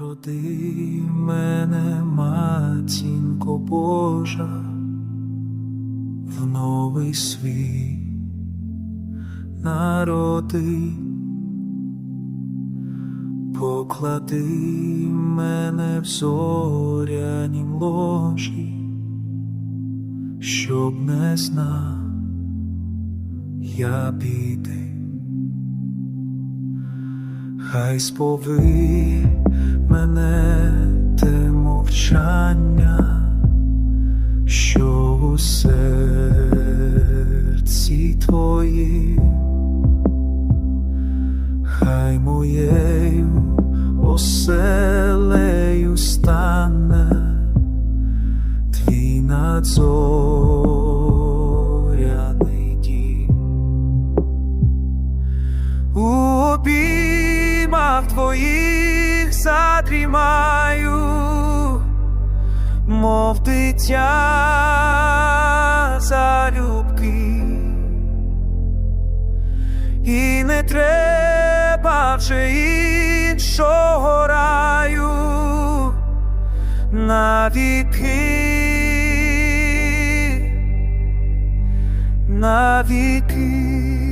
Народи мене, матінко Божа, в новий світ народи, поклади мене в зорянім ложі, щоб не знав я біди. Хай спови мене те мовчання, що у серці твоїм, хай моєю оселею стане твій надзоряний дім. У обіймах твоїх задрімаю, мов дитя залюбки, і не треба вже іншого раю навіки, навіки.